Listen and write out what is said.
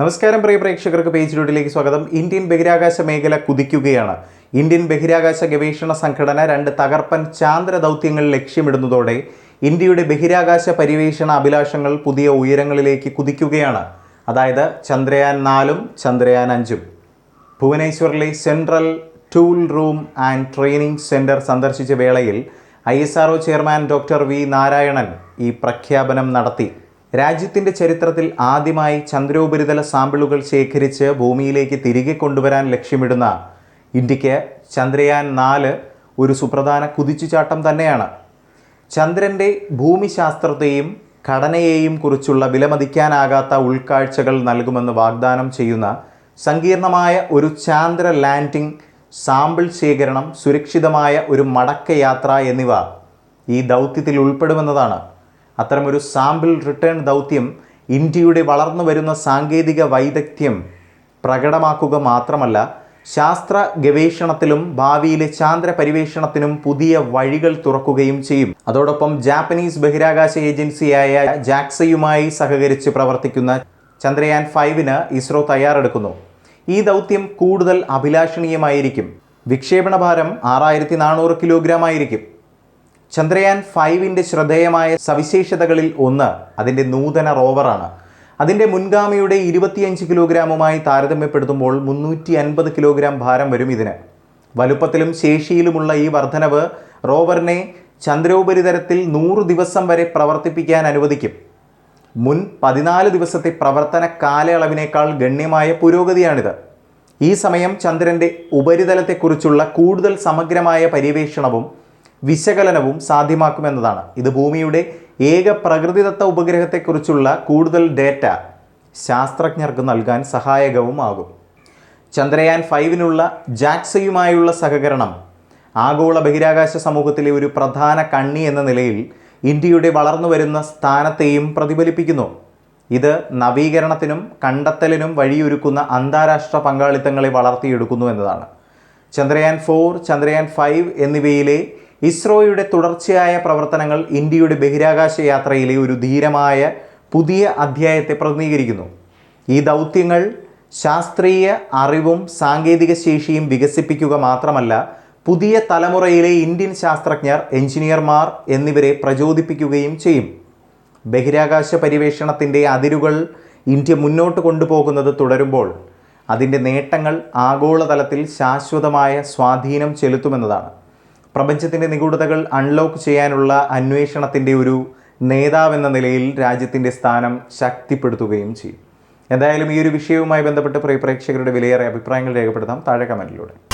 നമസ്കാരം പ്രിയ പ്രേക്ഷകർക്ക് പേജ് റൂട്ടിലേക്ക് സ്വാഗതം. ഇന്ത്യൻ ബഹിരാകാശ മേഖല കുതിക്കുകയാണ്. ഇന്ത്യൻ ബഹിരാകാശ ഗവേഷണ സംഘടന രണ്ട് തകർപ്പൻ ചാന്ദ്ര ദൗത്യങ്ങൾ ലക്ഷ്യമിടുന്നതോടെ ഇന്ത്യയുടെ ബഹിരാകാശ പര്യവേഷണ അഭിലാഷങ്ങൾ പുതിയ ഉയരങ്ങളിലേക്ക് കുതിക്കുകയാണ്. അതായത് ചന്ദ്രയാൻ നാലും ചന്ദ്രയാൻ അഞ്ചും. ഭുവനേശ്വറിലെ central tool room and training centre സന്ദർശിച്ച വേളയിൽ I chairman doctor V Narayanan ഈ പ്രഖ്യാപനം നടത്തി. രാജ്യത്തിന്റെ ചരിത്രത്തിൽ ആദ്യമായി ചന്ദ്രോപരിതല സാമ്പിളുകൾ ശേഖരിച്ച് ഭൂമിയിലേക്ക് തിരികെ കൊണ്ടുവരാൻ ലക്ഷ്യമിടുന്ന ഇന്ത്യയ്ക്ക് ചന്ദ്രയാൻ നാല് ഒരു സുപ്രധാന കുതിച്ചുചാട്ടം തന്നെയാണ്. ചന്ദ്രന്റെ ഭൂമിശാസ്ത്രത്തെയും ഘടനയെയും കുറിച്ചുള്ള വിലമതിക്കാനാകാത്ത ഉൾക്കാഴ്ചകൾ നൽകുമെന്ന് വാഗ്ദാനം ചെയ്യുന്ന സങ്കീർണമായ ഒരു ചാന്ദ്ര ലാൻഡിംഗ് സാമ്പിൾ ശേഖരണം സുരക്ഷിതമായ ഒരു മടക്കയാത്ര എന്നിവ ഈ ദൗത്യത്തിൽ ഉൾപ്പെടുമെന്നതാണ്. അത്തരമൊരു സാമ്പിൾ റിട്ടേൺ ദൗത്യം ഇന്ത്യയുടെ വളർന്നു വരുന്ന സാങ്കേതിക വൈദഗ്ധ്യം പ്രകടമാക്കുക മാത്രമല്ല ശാസ്ത്ര ഗവേഷണത്തിലും ഭാവിയിലെ ചാന്ദ്ര പരിവേഷണത്തിനും പുതിയ വഴികൾ തുറക്കുകയും ചെയ്യും. അതോടൊപ്പം ജാപ്പനീസ് ബഹിരാകാശ ഏജൻസിയായ ജാക്സയുമായി സഹകരിച്ച് പ്രവർത്തിക്കുന്ന ചന്ദ്രയാൻ ഫൈവിന് ഇസ്രോ തയ്യാറെടുക്കുന്നു. ഈ ദൗത്യം കൂടുതൽ അഭിലാഷണീയമായിരിക്കും. വിക്ഷേപണ ഭാരം ആറായിരത്തി നാനൂറ് കിലോഗ്രാം ആയിരിക്കും. ചന്ദ്രയാൻ ഫൈവിന്റെ ശ്രദ്ധേയമായ സവിശേഷതകളിൽ ഒന്ന് അതിന്റെ നൂതന റോവറാണ്. അതിന്റെ മുൻഗാമിയുടെ ഇരുപത്തിയഞ്ച് കിലോഗ്രാമുമായി താരതമ്യപ്പെടുത്തുമ്പോൾ മുന്നൂറ്റി അൻപത് കിലോഗ്രാം ഭാരം വരും ഇതിന്. വലുപ്പത്തിലും ശേഷിയിലുമുള്ള ഈ വർധനവ് റോവറിനെ ചന്ദ്രോപരിതലത്തിൽ നൂറ് ദിവസം വരെ പ്രവർത്തിപ്പിക്കാൻ അനുവദിക്കും. മുൻ പതിനാല് ദിവസത്തെ പ്രവർത്തന കാലയളവിനേക്കാൾ ഗണ്യമായ പുരോഗതിയാണിത്. ഈ സമയം ചന്ദ്രന്റെ ഉപരിതലത്തെക്കുറിച്ചുള്ള കൂടുതൽ സമഗ്രമായ പര്യവേഷണവും വിശകലനവും സാധ്യമാക്കുമെന്നതാണ്. ഇത് ഭൂമിയുടെ ഏക പ്രകൃതിദത്ത ഉപഗ്രഹത്തെക്കുറിച്ചുള്ള കൂടുതൽ ഡേറ്റ ശാസ്ത്രജ്ഞർക്ക് നൽകാൻ സഹായകവുമാകും. ചന്ദ്രയാൻ ഫൈവിനുള്ള ജാക്സയുമായുള്ള സഹകരണം ആഗോള ബഹിരാകാശ സമൂഹത്തിലെ ഒരു പ്രധാന കണ്ണി എന്ന നിലയിൽ ഇന്ത്യയുടെ വളർന്നു വരുന്ന സ്ഥാനത്തെയും പ്രതിഫലിപ്പിക്കുന്നു. ഇത് നവീകരണത്തിനും കണ്ടെത്തലിനും വഴിയൊരുക്കുന്ന അന്താരാഷ്ട്ര പങ്കാളിത്തങ്ങളെ വളർത്തിയെടുക്കുന്നു എന്നതാണ്. ചന്ദ്രയാൻ ഫോർ ചന്ദ്രയാൻ ഫൈവ് എന്നിവയിലെ ഇസ്രോയുടെ തുടർച്ചയായ പ്രവർത്തനങ്ങൾ ഇന്ത്യയുടെ ബഹിരാകാശ യാത്രയിലെ ഒരു ധീരമായ പുതിയ അധ്യായത്തെ പ്രതിനിധീകരിക്കുന്നു. ഈ ദൗത്യങ്ങൾ ശാസ്ത്രീയ അറിവും സാങ്കേതിക ശേഷിയും വികസിപ്പിക്കുക മാത്രമല്ല പുതിയ തലമുറയിലെ ഇന്ത്യൻ ശാസ്ത്രജ്ഞർ എഞ്ചിനീയർമാർ എന്നിവരെ പ്രചോദിപ്പിക്കുകയും ചെയ്യും. ബഹിരാകാശ പരിവേഷണത്തിന്റെ അതിരുകൾ ഇന്ത്യ മുന്നോട്ട് കൊണ്ടുപോകുന്നത് തുടരുമ്പോൾ അതിന്റെ നേട്ടങ്ങൾ ആഗോളതലത്തിൽ ശാശ്വതമായ സ്വാധീനം ചെലുത്തുമെന്നതാണ്. പ്രപഞ്ചത്തിന്റെ നിഗൂഢതകൾ അൺലോക്ക് ചെയ്യാനുള്ള അന്വേഷണത്തിന്റെ ഒരു നേതാവെന്ന നിലയിൽ രാജ്യത്തിന്റെ സ്ഥാനം ശക്തിപ്പെടുത്തുകയും ചെയ്യും. എന്തായാലും ഈ ഒരു വിഷയവുമായി ബന്ധപ്പെട്ട് പ്രിയ പ്രേക്ഷകരുടെ വിലയേറെ അഭിപ്രായങ്ങൾ രേഖപ്പെടുത്താം. താഴെ കമന്റിലൂടെ